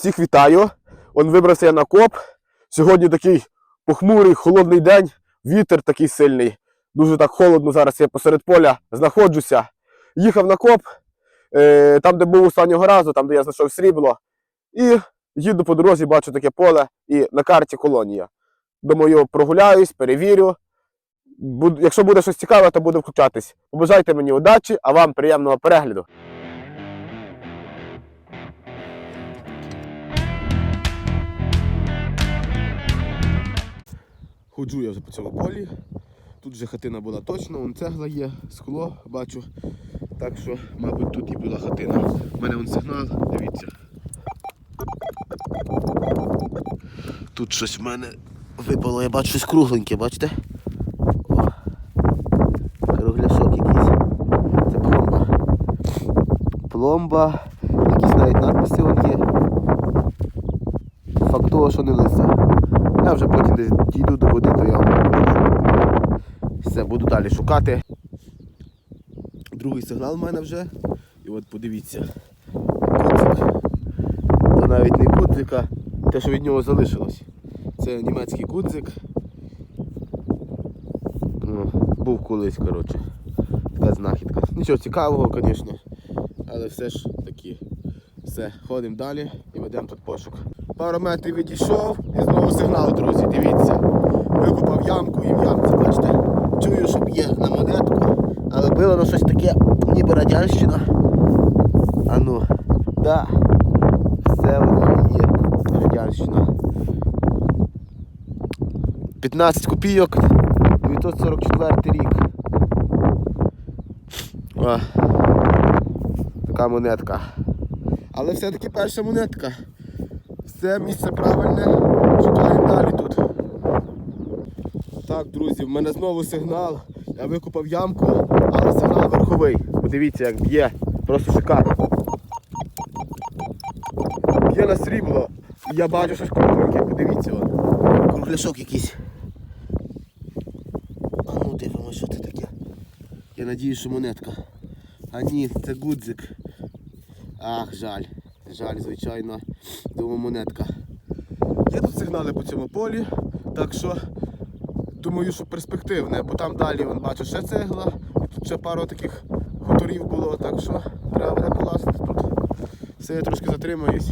Всіх вітаю. Он вибрався я на коп. Сьогодні такий похмурий, холодний день, вітер такий сильний. Дуже так холодно зараз я посеред поля знаходжуся. Їхав на коп, е, там, де був останнього разу, там, де я знайшов срібло. І їду по дорозі, бачу таке поле і на карті колонія. Думаю, прогуляюсь, перевірю. Якщо буде щось цікаве, то буду включатись. Побажайте мені удачі, а вам приємного перегляду. Ходжу я вже по цьому полі. Тут вже хатина була точно, вон цегла є, скло бачу. Так що, мабуть, тут і була хатина. У мене вон сигнал, дивіться. Тут щось в мене випало, я бачу щось кругленьке, бачите? О, кругляшок якийсь. Це пломба. Пломба. Якісь навіть надписи вон є. Факт того, що не лиса. Я вже потім десь дійду до води, то я вам. Все, буду далі шукати. Другий сигнал в мене вже. І от подивіться. Кудзик. То навіть не кудзик, те, що від нього залишилось. Це німецький кудзик. Ну, був колись, коротше. Така знахідка. Нічого цікавого, звісно. Але все ж таки. Все, ходимо далі і ведемо тут пошук. Пару метрів відійшов і знову сигнал, друзі, дивіться. Викопав ямку і в ямці, бачите? Чую, що б'є на монетку, але було на щось таке, ніби радянщина. А ну, да, все воно є радянщина. 15 копійок, 944 рік. О, така монетка. Але все-таки перша монетка. Все місце правильне. Шукаємо далі тут. Так, друзі, в мене знову сигнал. Я викопав ямку, але сигнал верховий. Подивіться, як б'є. Просто шикарно. Б'є на срібло. І Я бачу щось кругленьке, подивіться. От. Кругляшок якийсь. А ну дивимося, що це таке. Я надію, що монетка. А ні, це гудзик. Ах, жаль. Жаль, звичайно, думаю, монетка. Є тут сигнали по цьому полі, так що думаю, що перспективне, бо там далі вон, бачу ще цегла, і тут ще пару таких хуторів було, так що треба буде полазити тут. Все, я трошки затримуюсь.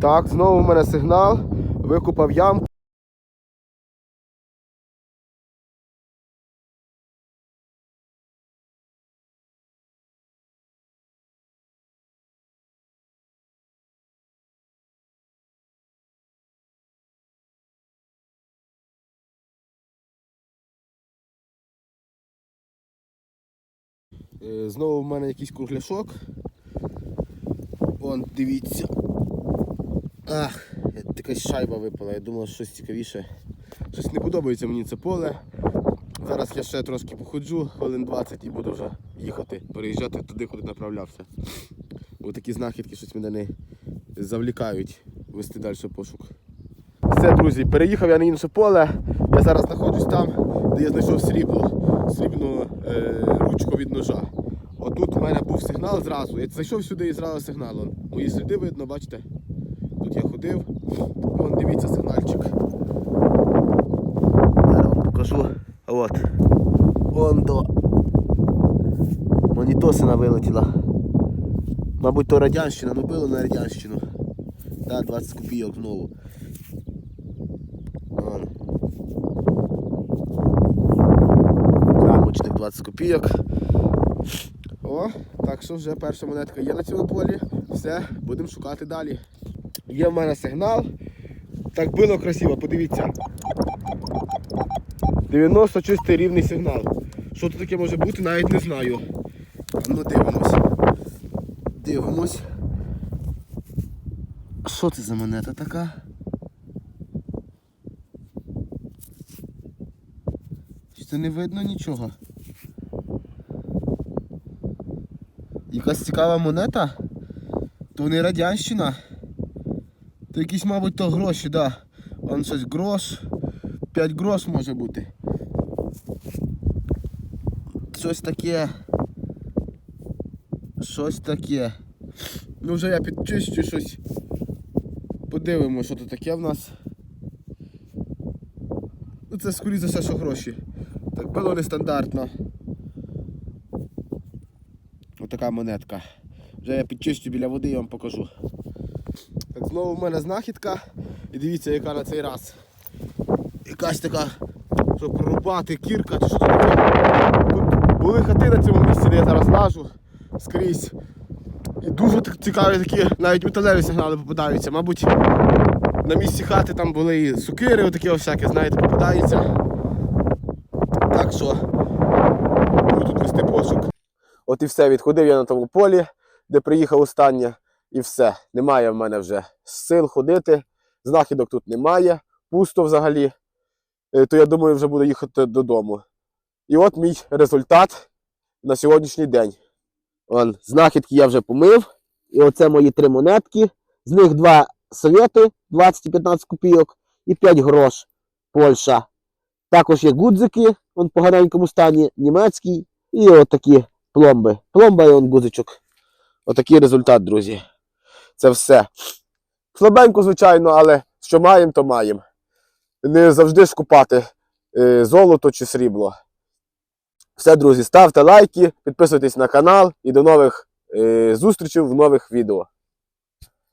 Так, знову в мене сигнал, викупав ямку. Знову в мене якийсь кругляшок. Вон, дивіться. Ах, якась шайба випала, я думав, що щось цікавіше. Щось не подобається мені це поле. Зараз я ще трошки походжу, хвилин 20 і буду вже їхати, переїжджати туди, куди направлявся. Бо такі знахідки щось мене не завлікають вести далі пошук. Все, друзі, переїхав я на інше поле. Я зараз знаходжусь там, де я знайшов срібло, срібну е, ручку від ножа. Отут в мене був сигнал зразу. Я зайшов сюди і зразу сигнал. Мої сліди видно, бачите? Тут я ходив. Вон дивіться сигнальчик. Зараз вам покажу. От. Вон до. Монітосина вилетіла. Мабуть, то радянщина, ну було на радянщину. Да, 20 копійок знову. Вон. Рамочник 20 копійок. О, так що вже перша монетка є на цьому полі. Все, будемо шукати далі. Є в мене сигнал. Так було красиво, подивіться. 90 чистий рівний сигнал. Що тут таке може бути, навіть не знаю. Ну дивимось. Дивимось. Що це за монета така? Чи це не видно нічого? Якась цікава монета? То не радянщина. То якісь, мабуть, то гроші, да. Вон щось грош. 5 грош може бути. Щось таке. Щось таке. Ну вже я підчищу щось Подивимося, що тут таке в нас. Ну це скоріше за все, що гроші. Так, було нестандартно. Отака монетка. Вже я підчистю біля води я вам покажу. Так, знову в мене знахідка. І дивіться, яка на цей раз. Якась така, щоб прорубати, кірка чи що це таке. Тут були хати на цьому місці, де я зараз лажу скрізь. І дуже цікаві такі, навіть металеві сигнали попадаються. Мабуть, на місці хати там були і сукири, отакі всякі, знаєте, попадаються. Так що буду тут вести пошук. От і все, відходив я на тому полі, де приїхав останнє, і все. Немає в мене вже сил ходити, знахідок тут немає, пусто взагалі. Е, То я думаю, вже буду їхати додому. І от мій результат на сьогоднішній день. Вон, знахідки я вже помив. І оце мої три монетки. З них два совєти 20 і 15 копійок і 5 грош Польща. Також є гудзики, он в поганенькому стані, німецький. І отакі пломби. Пломба і он гудзичок. Отакий результат, друзі. Це все. Слабенько, звичайно, але що маємо, то маємо. Не завжди ж купати е, золото чи срібло. Все, друзі, ставте лайки, підписуйтесь на канал і до нових е, зустрічей в нових відео.